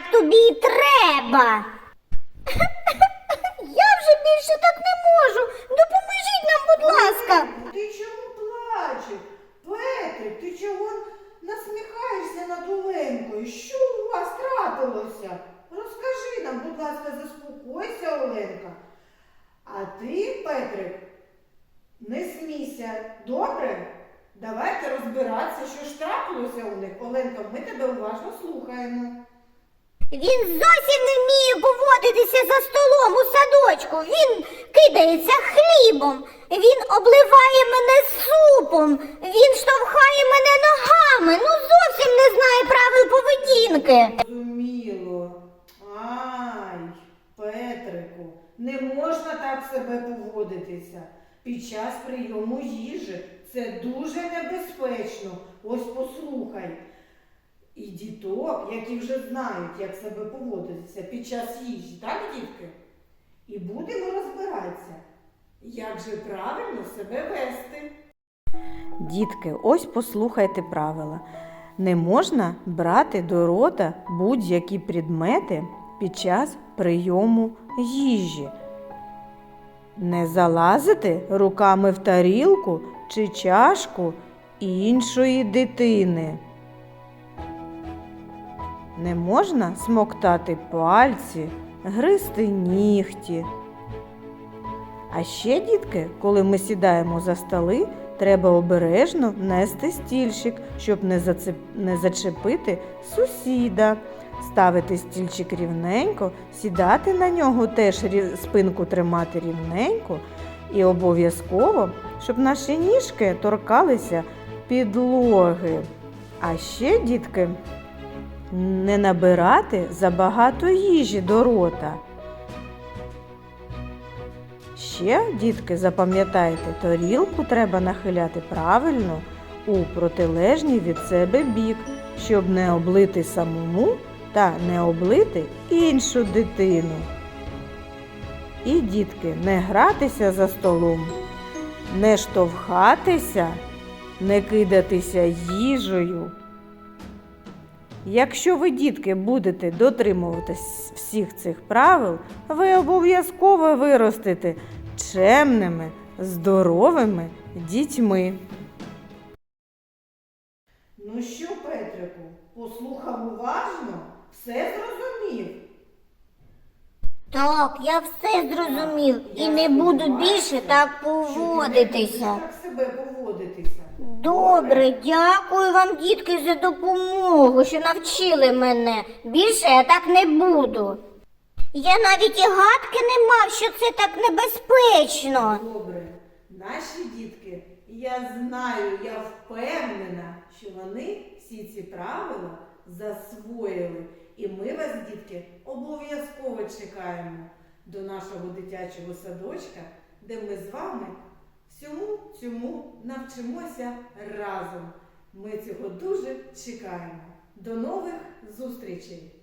так тобі й треба. Я вже більше так не можу. Допоможіть нам, будь ласка. Ти чому плачеш? Петрик, ти чого насміхаєшся над Оленкою? Що у вас трапилося? Розкажи нам, будь ласка, заспокойся, Оленка. А ти, Петрик, не смійся, добре? Давайте розбиратися, що ж трапилося у них. Оленка, ми тебе уважно слухаємо. Він зовсім не вміє поводитися за столом у садочку. Він кидається хлібом, він обливає мене супом, він штовхає мене ногами. Ну зовсім не знає правил поведінки. Зрозуміло. Ай, Петрику, не можна так себе поводитися. Під час прийому їжі це дуже небезпечно. Ось послухай. І діток, які вже знають, як себе поводитися під час їжі, так, дітки? І будемо розбиратися, як же правильно себе вести. Дітки, ось послухайте правила. Не можна брати до рота будь-які предмети під час прийому їжі. Не залазити руками в тарілку чи чашку іншої дитини. Не можна смоктати пальці, гризти нігті. А ще, дітки, коли ми сідаємо за столи, треба обережно нести стільчик, щоб не, зацеп... не зачепити сусіда. Ставити стільчик рівненько, сідати на нього теж спинку тримати рівненько і обов'язково, щоб наші ніжки торкалися підлоги. А ще, дітки, не набирати забагато їжі до рота. Ще, дітки, запам'ятайте, тарілку треба нахиляти правильно у протилежній від себе бік, щоб не облити самому та не облити іншу дитину. І, дітки, не гратися за столом, не штовхатися, не кидатися їжею. Якщо ви, дітки, будете дотримуватись всіх цих правил, ви обов'язково виростете чемними, здоровими дітьми. Ну що, Петрику, послухав уважно, все зрозумів. Так, я все зрозумів і не буду більше так поводитися. Так себе поводитися. Добре, дякую вам, дітки, за допомогу, що навчили мене. Більше я так не буду. Я навіть і гадки не мав, що це так небезпечно. Добре, наші дітки, я знаю, я впевнена, що вони всі ці правила засвоїли. І ми вас, дітки, обов'язково чекаємо до нашого дитячого садочка, де ми з вами всьому цьому навчимося разом. Ми цього дуже чекаємо. До нових зустрічей!